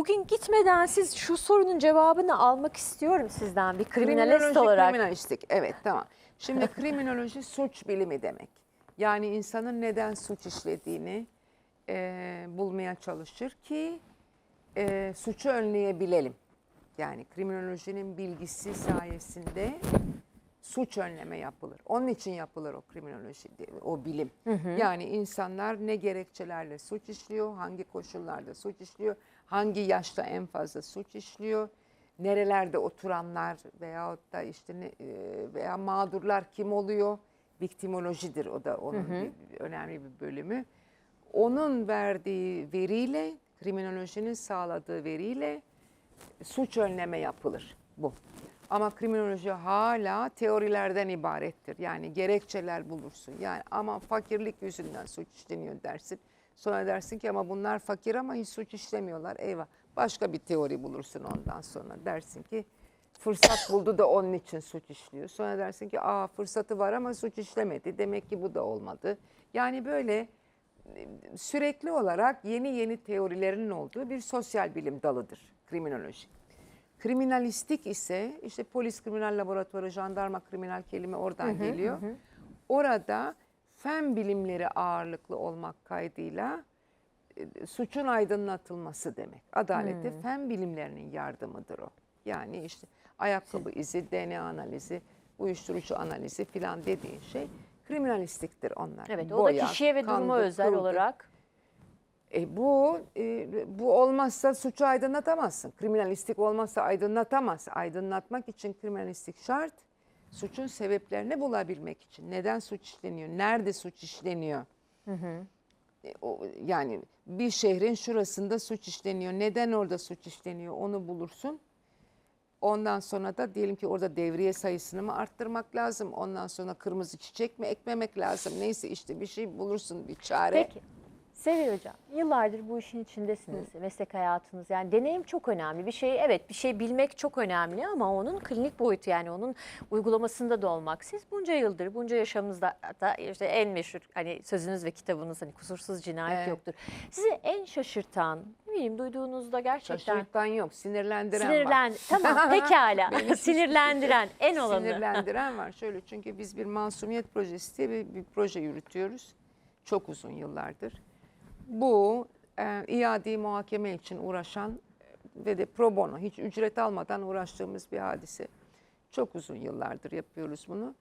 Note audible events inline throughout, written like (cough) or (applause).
bugün gitmeden siz şu sorunun cevabını almak istiyorum sizden bir kriminalist olarak. Kriminalistik evet tamam. Şimdi (laughs) kriminoloji suç bilimi demek. Yani insanın neden suç işlediğini e, bulmaya çalışır ki e, suçu önleyebilelim. Yani kriminolojinin bilgisi sayesinde suç önleme yapılır. Onun için yapılır o kriminoloji, o bilim. Yani insanlar ne gerekçelerle suç işliyor, hangi koşullarda suç işliyor, hangi yaşta en fazla suç işliyor, nerelerde oturanlar veyahut da işte ne, e, veya mağdurlar kim oluyor? Viktimolojidir o da onun bir- önemli bir bölümü. Onun verdiği veriyle, kriminolojinin sağladığı veriyle suç önleme yapılır bu. Ama kriminoloji hala teorilerden ibarettir. Yani gerekçeler bulursun. Yani ama fakirlik yüzünden suç işleniyor dersin. Sonra dersin ki ama bunlar fakir ama hiç suç işlemiyorlar. Eyvah. Başka bir teori bulursun ondan sonra. Dersin ki fırsat buldu da onun için suç işliyor. Sonra dersin ki aa fırsatı var ama suç işlemedi. Demek ki bu da olmadı. Yani böyle sürekli olarak yeni yeni teorilerin olduğu bir sosyal bilim dalıdır kriminoloji. Kriminalistik ise işte polis kriminal laboratuvarı, jandarma kriminal kelime oradan geliyor. Orada fen bilimleri ağırlıklı olmak kaydıyla e, suçun aydınlatılması demek. Adalette fen bilimlerinin yardımıdır o. Yani işte ayakkabı izi, DNA analizi, uyuşturucu analizi filan dediğin şey kriminalistiktir onlar. Evet o Boya, da kişiye ve duruma kandı, özel kıldı. olarak. E bu e, bu olmazsa suçu aydınlatamazsın. Kriminalistik olmazsa aydınlatamaz. Aydınlatmak için kriminalistik şart suçun sebeplerini bulabilmek için. Neden suç işleniyor? Nerede suç işleniyor? E, o, yani bir şehrin şurasında suç işleniyor. Neden orada suç işleniyor? Onu bulursun. Ondan sonra da diyelim ki orada devriye sayısını mı arttırmak lazım? Ondan sonra kırmızı çiçek mi ekmemek lazım? Neyse işte bir şey bulursun bir çare. Peki. Sevil Hocam, yıllardır bu işin içindesiniz. Meslek hayatınız yani deneyim çok önemli. Bir şey evet bir şey bilmek çok önemli ama onun klinik boyutu yani onun uygulamasında da olmak. Siz bunca yıldır, bunca yaşamınızda da işte en meşhur hani sözünüz ve kitabınız hani kusursuz cinayet Evet. yoktur. Sizi en şaşırtan, ne bileyim duyduğunuzda gerçekten Şaşırtan yok, sinirlendiren var. sinirlen (laughs) tamam pekala Beni sinirlendiren en olanı. Sinirlendiren var. Şöyle çünkü biz bir masumiyet projesi diye bir, bir proje yürütüyoruz. Çok uzun yıllardır. Bu e, iade muhakeme için uğraşan e, ve de pro bono hiç ücret almadan uğraştığımız bir hadise. Çok uzun yıllardır yapıyoruz bunu.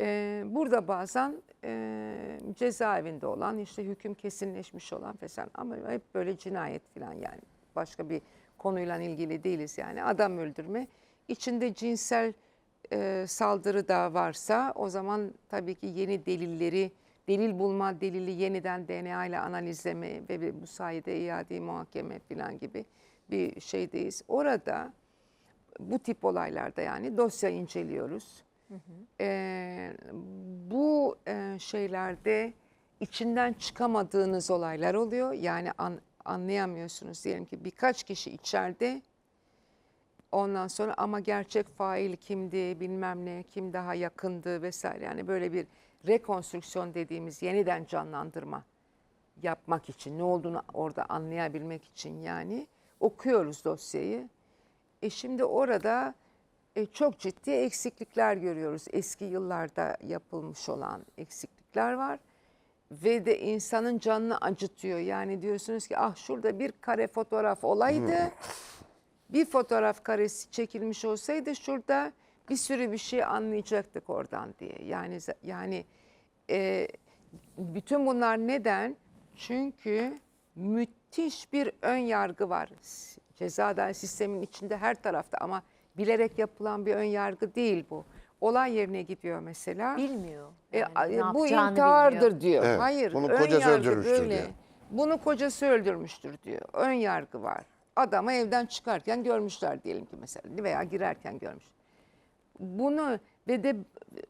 E, burada bazen e, cezaevinde olan işte hüküm kesinleşmiş olan falan ama hep böyle cinayet falan yani başka bir konuyla ilgili değiliz yani adam öldürme. İçinde cinsel e, saldırı da varsa o zaman tabii ki yeni delilleri, delil bulma, delili yeniden DNA ile analizleme ve bu sayede iade muhakeme falan gibi bir şeydeyiz. Orada bu tip olaylarda yani dosya inceliyoruz. Ee, bu e, şeylerde içinden çıkamadığınız olaylar oluyor. Yani an- anlayamıyorsunuz diyelim ki birkaç kişi içeride Ondan sonra ama gerçek fail kimdi, bilmem ne, kim daha yakındı vesaire. Yani böyle bir rekonstrüksiyon dediğimiz yeniden canlandırma yapmak için, ne olduğunu orada anlayabilmek için yani okuyoruz dosyayı. E şimdi orada e, çok ciddi eksiklikler görüyoruz. Eski yıllarda yapılmış olan eksiklikler var. Ve de insanın canını acıtıyor. Yani diyorsunuz ki ah şurada bir kare fotoğraf olaydı bir fotoğraf karesi çekilmiş olsaydı şurada bir sürü bir şey anlayacaktık oradan diye. Yani yani e, bütün bunlar neden? Çünkü müthiş bir ön yargı var. S- Ceza adalet sisteminin içinde her tarafta ama bilerek yapılan bir ön yargı değil bu. Olay yerine gidiyor mesela. Bilmiyor. E, yani ne bu intihardır bilmiyor. diyor. Evet, Hayır. bunu kocası öldürmüştür böyle. diyor. Bunu kocası öldürmüştür diyor. Ön yargı var. Adamı evden çıkarken görmüşler diyelim ki mesela veya girerken görmüş. Bunu ve de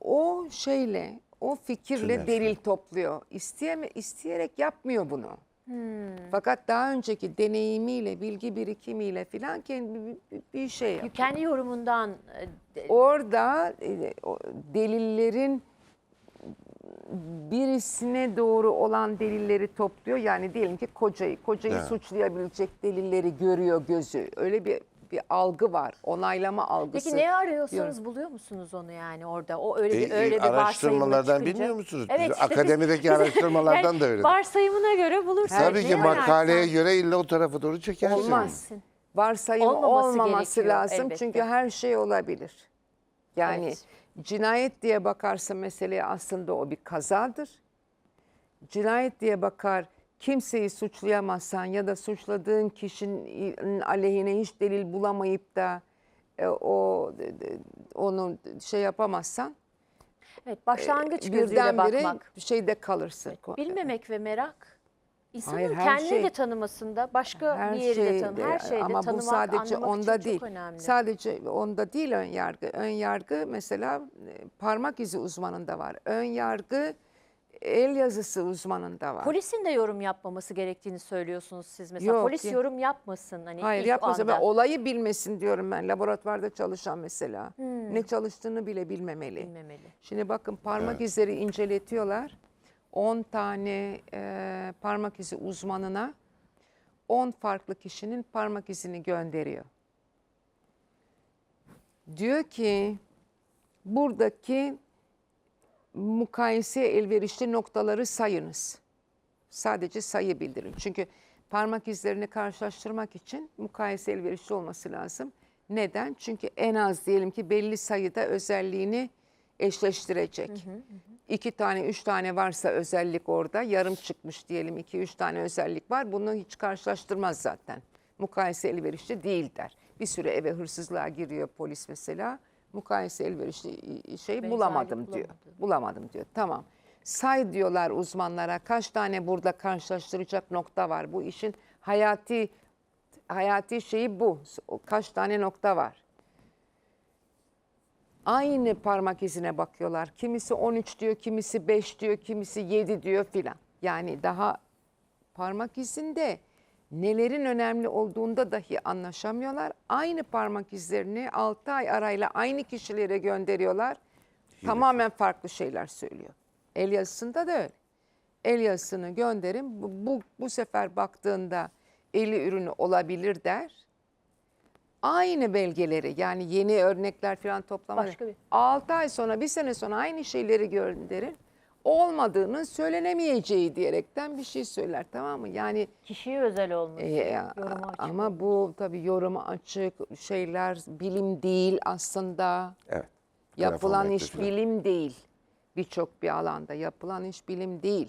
o şeyle, o fikirle delil topluyor. İsteyeme, isteyerek yapmıyor bunu. Fakat daha önceki deneyimiyle, bilgi birikimiyle filan kendi bir, şey yapıyor. Kendi yorumundan e, Orada e, o delillerin birisine doğru olan delilleri topluyor. Yani diyelim ki kocayı, kocayı Evet. suçlayabilecek delilleri görüyor gözü. Öyle bir bir algı var. Onaylama algısı. Peki ne arıyorsanız diyorum. buluyor musunuz onu yani orada? O öyle bir E, öyle bir varsayımla araştırmalardan çıkınca. bilmiyor musunuz? Evet, Biz işte biz- akademideki (laughs) araştırmalardan Yani da öyle. Varsayımına göre bulursunuz. Tabii ki makaleye ararsan. göre illa o tarafa doğru çekersin. Olmaz. Varsayım Olmaması olmaması gerekiyor lazım elbette. çünkü her şey olabilir. Yani Evet. cinayet diye bakarsa meseleye aslında o bir kazadır. Cinayet diye bakar kimseyi suçlayamazsan ya da suçladığın kişinin aleyhine hiç delil bulamayıp da e, o de- de- onu şey yapamazsan Evet, başlangıç gözüyle birdenbire bakmak. şeyde kalırsın. Bilmemek ve merak insanın Hayır, kendini şey- de tanımasında, başka her bir yeri de şeyde tanı, her şeyde ama tanımak, bu sadece onda değil. önemli. Sadece onda değil ön yargı. Ön yargı mesela e, parmak izi uzmanında var. Ön yargı el yazısı uzmanında var. Polisin de yorum yapmaması gerektiğini söylüyorsunuz siz mesela. Yok, Polis yok. yorum yapmasın hani Hayır ilk yapmasa anda. ben olayı bilmesin diyorum ben laboratuvarda çalışan mesela. Hmm. Ne çalıştığını bile bilmemeli. Bilmemeli. Şimdi bakın parmak izleri inceletiyorlar. 10 tane e, parmak izi uzmanına 10 farklı kişinin parmak izini gönderiyor. Diyor ki buradaki mukayeseye elverişli noktaları sayınız. Sadece sayı bildirin. Çünkü parmak izlerini karşılaştırmak için mukayese elverişli olması lazım. Neden? Çünkü en az diyelim ki belli sayıda özelliğini eşleştirecek. İki tane, üç tane varsa özellik orada, yarım çıkmış diyelim iki, üç tane özellik var. Bunu hiç karşılaştırmaz zaten. Mukayese elverişli değil der. Bir süre eve hırsızlığa giriyor polis mesela. Mukayese elverişli şey Benzerlik bulamadım diyor. bulamadım. Bulamadım diyor. Tamam. Say diyorlar uzmanlara kaç tane burada karşılaştıracak nokta var. Bu işin hayati hayati şeyi bu. Kaç tane nokta var. Aynı parmak izine bakıyorlar. Kimisi 13 diyor, kimisi 5 diyor, kimisi 7 diyor filan. Yani daha parmak izinde nelerin önemli olduğunda dahi anlaşamıyorlar. Aynı parmak izlerini 6 ay arayla aynı kişilere gönderiyorlar. Tamamen farklı şeyler söylüyor. El yazısında da öyle. El yazısını gönderin. Bu, bu, bu sefer baktığında eli ürünü olabilir der. Aynı belgeleri yani yeni örnekler falan bir- 6 ay sonra bir sene sonra aynı şeyleri gönderin. Olmadığının söylenemeyeceği diyerekten bir şey söyler tamam mı? Yani Kişiye özel olması, e, yoruma açık ama bu tabii yoruma açık şeyler bilim değil aslında. Evet. Yapılan iş bekliyor. bilim değil. Birçok bir alanda yapılan iş bilim değil.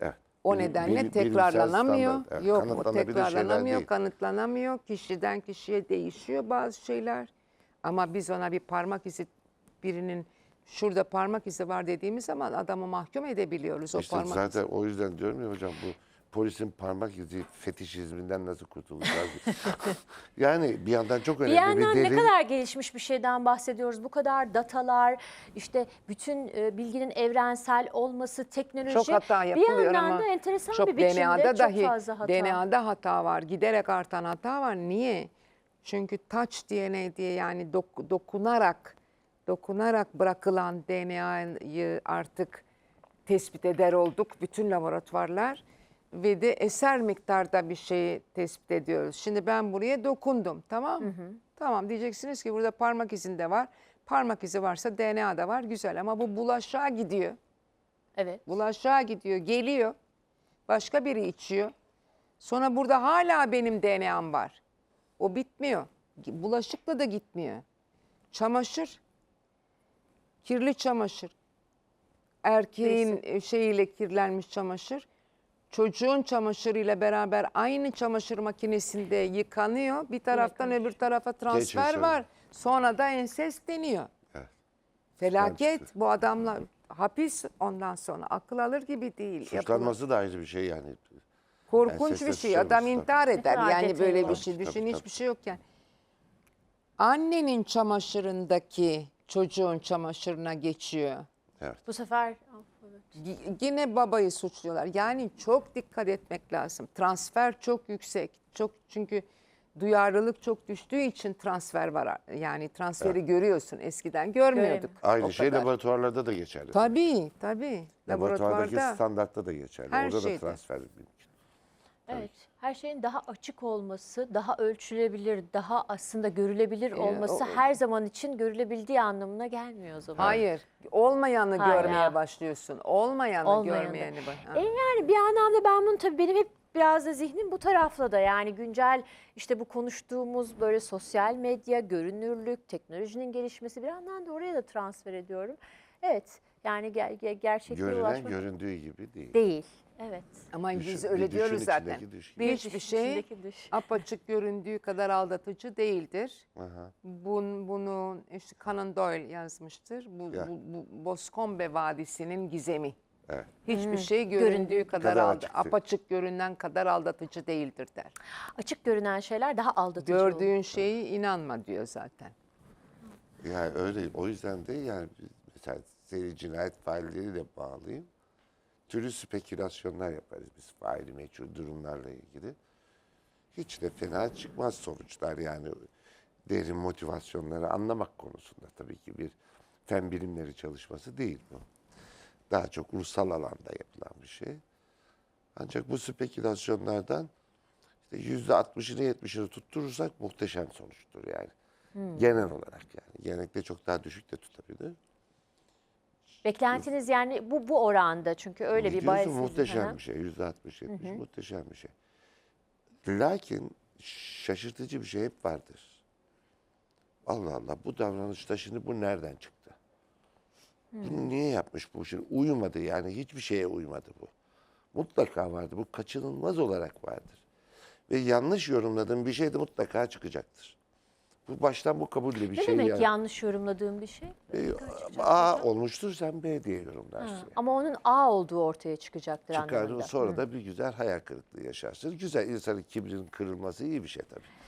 Evet. O Bilim- nedenle bilim- bilimsel tekrarlanamıyor. standart. Evet, Yok mu tekrarlanamıyor, kanıtlanamıyor. Kişiden kişiye değişiyor bazı şeyler. Ama biz ona bir parmak izi birinin şurada parmak izi var dediğimiz zaman adamı mahkum edebiliyoruz o İşte parmak zaten o yüzden diyorum ya hocam bu polisin parmak izi fetişizminden nasıl kurtulacağız? (laughs) yani bir yandan çok Bir önemli yandan bir ne delil. kadar gelişmiş bir şeyden bahsediyoruz. Bu kadar datalar, işte bütün e, bilginin evrensel olması, teknoloji. Çok hata bir yapılıyor yandan ama da enteresan çok bir biçimde DNA'da çok dahi fazla hata. DNA'da hata var. Giderek artan hata var. Niye? Çünkü touch DNA diye yani dok- dokunarak dokunarak bırakılan DNA'yı artık tespit eder olduk bütün laboratuvarlar ve de eser miktarda bir şeyi tespit ediyoruz. Şimdi ben buraya dokundum tamam mı? Tamam diyeceksiniz ki burada parmak izinde var. Parmak izi varsa DNA da var güzel ama bu bulaşığa gidiyor. Evet. Bulaşığa gidiyor, geliyor. Başka biri içiyor. Sonra burada hala benim DNA'm var. O bitmiyor. Bulaşıkla da gitmiyor. Çamaşır, kirli çamaşır. Erkeğin e, şeyiyle kirlenmiş çamaşır. Çocuğun çamaşırıyla beraber aynı çamaşır makinesinde yıkanıyor. Bir taraftan öbür tarafa transfer var. Sonra da ensest deniyor. Evet. Felaket bu adamlar hapis ondan sonra akıl alır gibi değil. Suçlanması da ayrı bir şey yani. Korkunç Enseste bir şey. Adam tabii. intihar eder yani böyle bir şey. Tabii, Düşün tabii, hiçbir şey yokken. Annenin çamaşırındaki çocuğun çamaşırına geçiyor. Evet. Bu sefer evet. Y- Yine babayı suçluyorlar. Yani çok dikkat etmek lazım. Transfer çok yüksek. Çok çünkü duyarlılık çok düştüğü için transfer var. Yani transferi görüyorsun. Eskiden görmüyorduk. Aynı o şey kadar. laboratuvarlarda da geçerli. Tabii tabii. Laboratuvardaki Laboratuvarda standartta da geçerli. Her Orada şeyde. da transfer mümkün. Evet. Her şeyin daha açık olması, daha ölçülebilir, daha aslında görülebilir Ee, olması o- her zaman için görülebildiği anlamına gelmiyor o zaman. Hayır. Olmayanı Hala. görmeye başlıyorsun. Olmayanı, Olmayanı. görmeyeni. bak- Ha. E yani bir anlamda ben bunu tabii benim hep biraz da zihnim bu tarafla da yani güncel işte bu konuştuğumuz böyle sosyal medya, görünürlük, teknolojinin gelişmesi bir yandan da oraya da transfer ediyorum. Evet yani ger- ger- gerçekliğe Görünen ulaşmak göründüğü gibi değil. değil. Evet. Ama Düşün- biz bir öyle düşün diyoruz zaten. içindeki. Bir Hiçbir şey içindeki düş. apaçık göründüğü kadar aldatıcı değildir. Aha. Bun, bunu işte Conan Doyle yazmıştır. Bu, Ya. bu, bu Boskombe Vadisi'nin gizemi. Evet. Hiçbir şey göründüğü kadar, kadar aldı- açık. apaçık görünen kadar aldatıcı değildir der. Açık görünen şeyler daha aldatıcı olur. Gördüğün şeyi inanma diyor zaten. Yani öyle. O yüzden de yani biz mesela seri cinayet failleriyle bağlıyım. Türlü spekülasyonlar yaparız biz faili meçhul durumlarla ilgili. Hiç de fena çıkmaz sonuçlar yani derin motivasyonları anlamak konusunda tabii ki bir fen bilimleri çalışması değil bu. Daha çok ruhsal alanda yapılan bir şey. Ancak bu spekülasyonlardan işte yüzde altmışını yetmişini tutturursak muhteşem sonuçtur yani. Genel olarak yani. Genellikle çok daha düşük de tutabilir. Beklentiniz yani bu bu oranda çünkü öyle bir bahisiniz. muhteşem bir şey. Yüzde altmış, yetmiş muhteşem bir şey. Lakin şaşırtıcı bir şey hep vardır. Allah Allah bu davranışta şimdi bu nereden çıktı? Bunu niye yapmış bu şimdi? Uyumadı yani hiçbir şeye uymadı bu. Mutlaka vardır. Bu kaçınılmaz olarak vardır. Ve yanlış yorumladığın bir şey de mutlaka çıkacaktır. Bu baştan bu kabulle bir Ne şey demek yani. yanlış yorumladığım bir şey? E, A olmuştur sen B diye yorumlarsın. yani. Ama onun A olduğu ortaya çıkacaktır Çıkar anlamında. sonra da bir güzel hayal kırıklığı yaşarsın. Güzel insanın kibrinin kırılması iyi bir şey tabii.